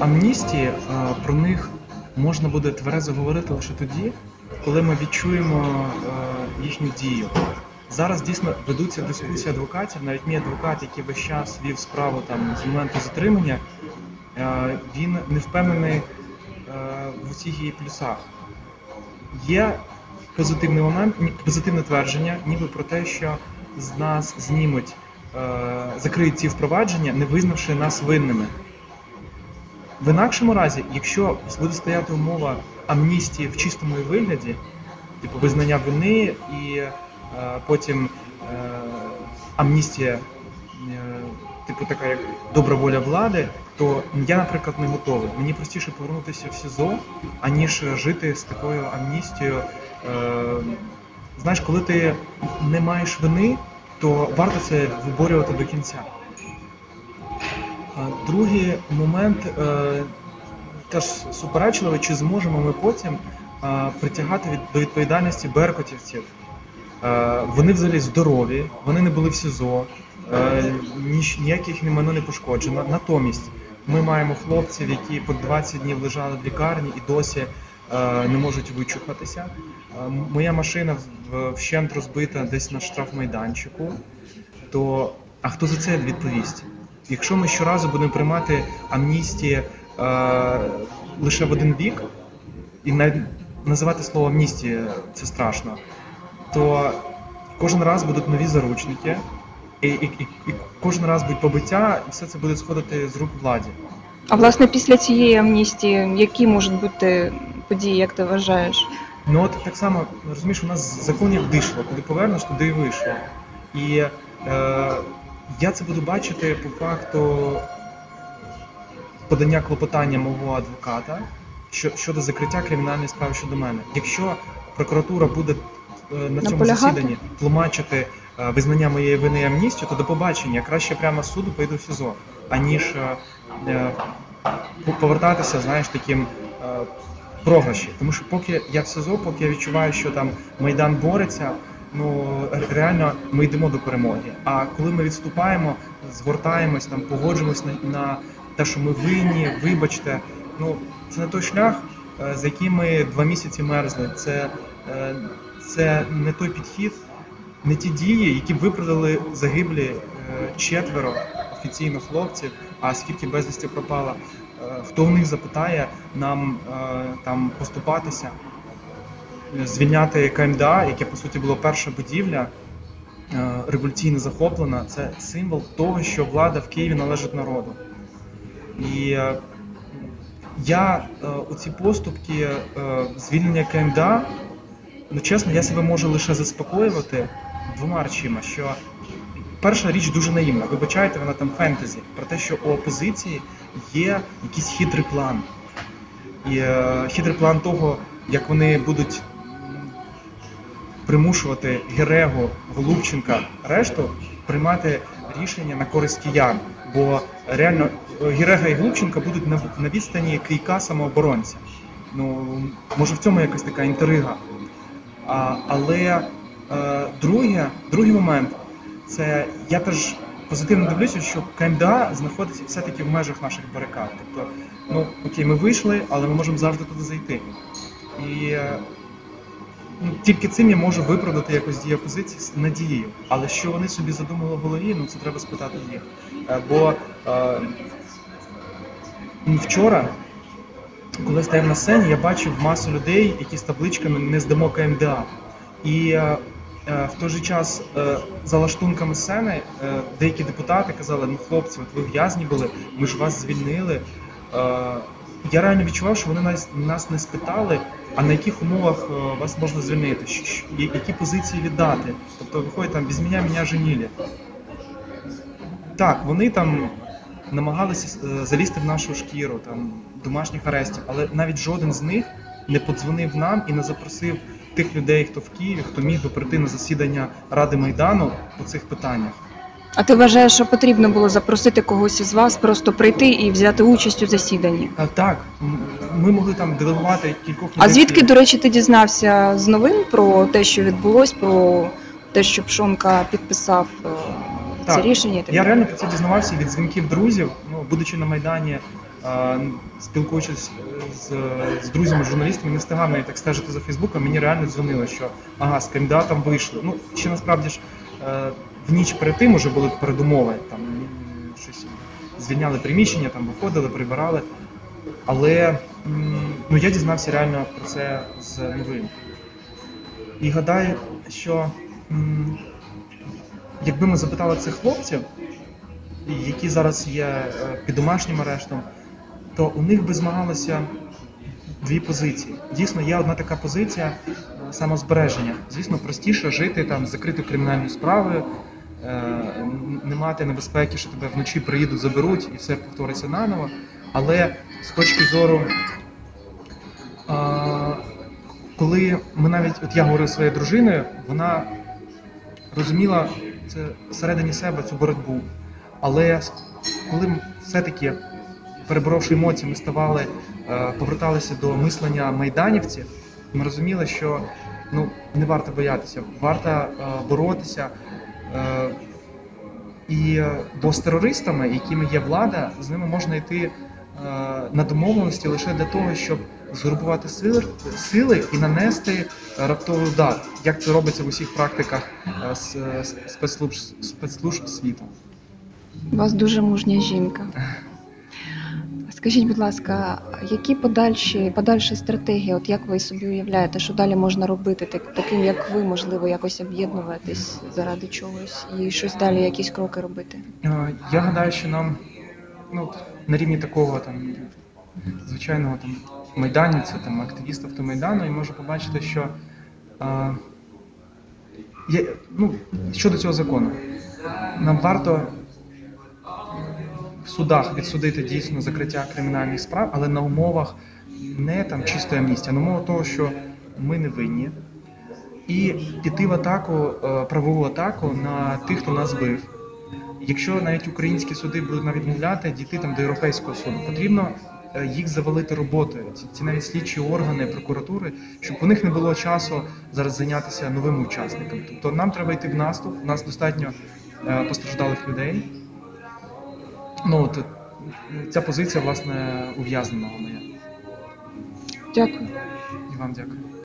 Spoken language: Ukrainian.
Амністії е, про них можна буде тверезо говорити лише тоді, коли ми відчуємо е, їхню дію. Зараз дійсно ведуться дискусії адвокатів, навіть мій адвокат, який весь час вів справу там з моменту затримання, е, він не впевнений в усіх її плюсах. Є позитивний момент, позитивне твердження, ніби про те, що з нас знімуть, закриють ці впровадження, не визнавши нас винними. В інакшому разі, якщо буде стояти умова амністії в чистому вигляді, типу визнання вини і е, потім е, амністія, е, типу така як добра воля влади, то я, наприклад, не готовий. Мені простіше повернутися в СІЗО, аніж жити з такою амністією. Е, знаєш, коли ти не маєш вини, то варто це виборювати до кінця. Другий момент е, теж суперечливий, чи зможемо ми потім е, притягати до відповідальності беркутівців. Е, вони взагалі здорові, вони не були в СІЗО, ніяких майно не пошкоджено. Натомість ми маємо хлопців, які по 20 днів лежали в лікарні і досі не можуть вичухатися. Моя машина вщент розбита десь на штрафмайданчику. То а хто за це відповість? Якщо ми щоразу будемо приймати амністії е, лише в один бік, і навіть називати слово амністія це страшно, то кожен раз будуть нові заручники, і, і, і, і кожен раз будуть побиття, і все це буде сходити з рук владі. А власне після цієї амністії, які можуть бути події, як ти вважаєш? Ну от так само розумієш, у нас закон як дишло, куди повернеш, туди і вийшло. І е, я це буду бачити по факту подання клопотання мого адвоката щодо закриття кримінальної справи щодо мене. Якщо прокуратура буде е, на цьому Наполягати? засіданні тлумачити е, визнання моєї вини амністію, то до побачення краще прямо з суду поїду в СІЗО, аніж е, по- повертатися, знаєш, таким е, програші. Тому що поки я в СИЗО, поки я відчуваю, що там Майдан бореться, ну реально ми йдемо до перемоги. А коли ми відступаємо, згортаємось, там погоджуємось на, на те, що ми винні, вибачте, ну це не той шлях, е, за яким ми два місяці мерзли. Це, е, це не той підхід, не ті дії, які виправдали загиблі е, четверо офіційно хлопців, а скільки безвісті пропало. Хто в них запитає нам там поступатися, звільняти КМДА, яке по суті було перша будівля, е, революційно захоплена, це символ того, що влада в Києві належить народу. І е, я е, у ці поступки звільнення КМДА, ну чесно, я себе можу лише заспокоювати двома речима, що перша річ дуже наївна. Вибачайте, вона там фентезі, про те, що у опозиції є якийсь хитрий план. І хитрий план того, як вони будуть примушувати Герегу, Голубченка, решту приймати рішення на користь киян. Бо реально е, Герега і Голубченка будуть на, відстані кийка самооборонця. Ну, може в цьому якась така інтрига. А, але е, друге, другий момент це я теж позитивно дивлюся, що КМДА знаходиться все-таки в межах наших барикад. Тобто, ну окей, ми вийшли, але ми можемо завжди туди зайти. І е, тільки цим я можу виправдати якось дії опозиції з надією. Але що вони собі задумали в голові, ну це треба спитати їх. Е, Бо е, вчора, коли стояв на сцені, я бачив масу людей, які з табличками не здамо КМДА. І е, е, в той же час е, за лаштунками сцени е, деякі депутати казали, ну хлопці, от ви в'язні були, ми ж вас звільнили. Е, я реально відчував, що вони нас, нас не спитали, а на яких умовах е, вас можна звільнити, які позиції віддати. Тобто виходить там без мене, мене женілі. Так, вони там намагалися е, залізти в нашу шкіру, там домашніх арестів, але навіть жоден з них не подзвонив нам і не запросив тих людей, хто в Києві, хто міг би прийти на засідання Ради Майдану по цих питаннях. А ти вважаєш, що потрібно було запросити когось із вас, просто прийти і взяти участь у засіданні? А так, м- ми могли там делегувати кількох людей. А звідки, до речі, ти дізнався з новин про те, що відбулось, про те, що Пшонка підписав е, це Так. рішення? і так Я далі? реально про це дізнавався від дзвінків друзів. Ну, будучи на Майдані, е, спілкуючись з, з друзями, журналістами, не встигав навіть так стежити за Фейсбуком, мені реально дзвонили, що ага, з кандидатом вийшли. Ну, ще насправді ж в ніч перед тим уже були передумови, там щось звільняли приміщення, там виходили, прибирали. Але ну, я дізнався реально про це з новин. І гадаю, що якби ми запитали цих хлопців, які зараз є е, під домашнім арештом, то у них би змагалося дві позиції. Дійсно, є одна така позиція е, самозбереження. Звісно, простіше жити там з закритою кримінальною справою, е, не мати небезпеки, що тебе вночі приїдуть, заберуть і все повториться наново. Але з точки зору, коли ми навіть, от я говорив своєю дружиною, вона розуміла це всередині себе цю боротьбу. Але коли все-таки, переборовши емоції, ми ставали, е, поверталися до мислення майданівців, ми розуміли, що ну, не варто боятися, варто е, боротися. Е, і е, бо з терористами, якими є влада, з ними можна йти е, на домовленості лише для того, щоб згрупувати сили, сили і нанести раптовий удар, як це робиться в усіх практиках е, е, спецслужб, спецслужб світу. У вас дуже мужня жінка. Скажіть, будь ласка, які подальші подальші стратегії? От як ви собі уявляєте, що далі можна робити, так, таким як ви, можливо, якось об'єднуватись заради чогось і щось далі, якісь кроки робити? Е, Я гадаю, що нам ну, на рівні такого там звичайного там майданівця, там активіста автомайдану, і можу побачити, що е, є, ну, щодо цього закону, нам варто судах відсудити дійсно закриття кримінальних справ, але на умовах не там чистої амністії, а на умовах того, що ми не винні, і піти в атаку, е, правову атаку на тих, хто нас збив. Якщо навіть українські суди будуть нам відмовляти, дійти там до європейського суду, потрібно е, їх завалити роботою. Ці, ці навіть слідчі органи прокуратури, щоб у них не було часу зараз зайнятися новими учасниками. Тобто нам треба йти в наступ. У нас достатньо е, постраждалих людей. Ну от е, ця позиція власне ув'язненого моя. Дякую. І вам дякую.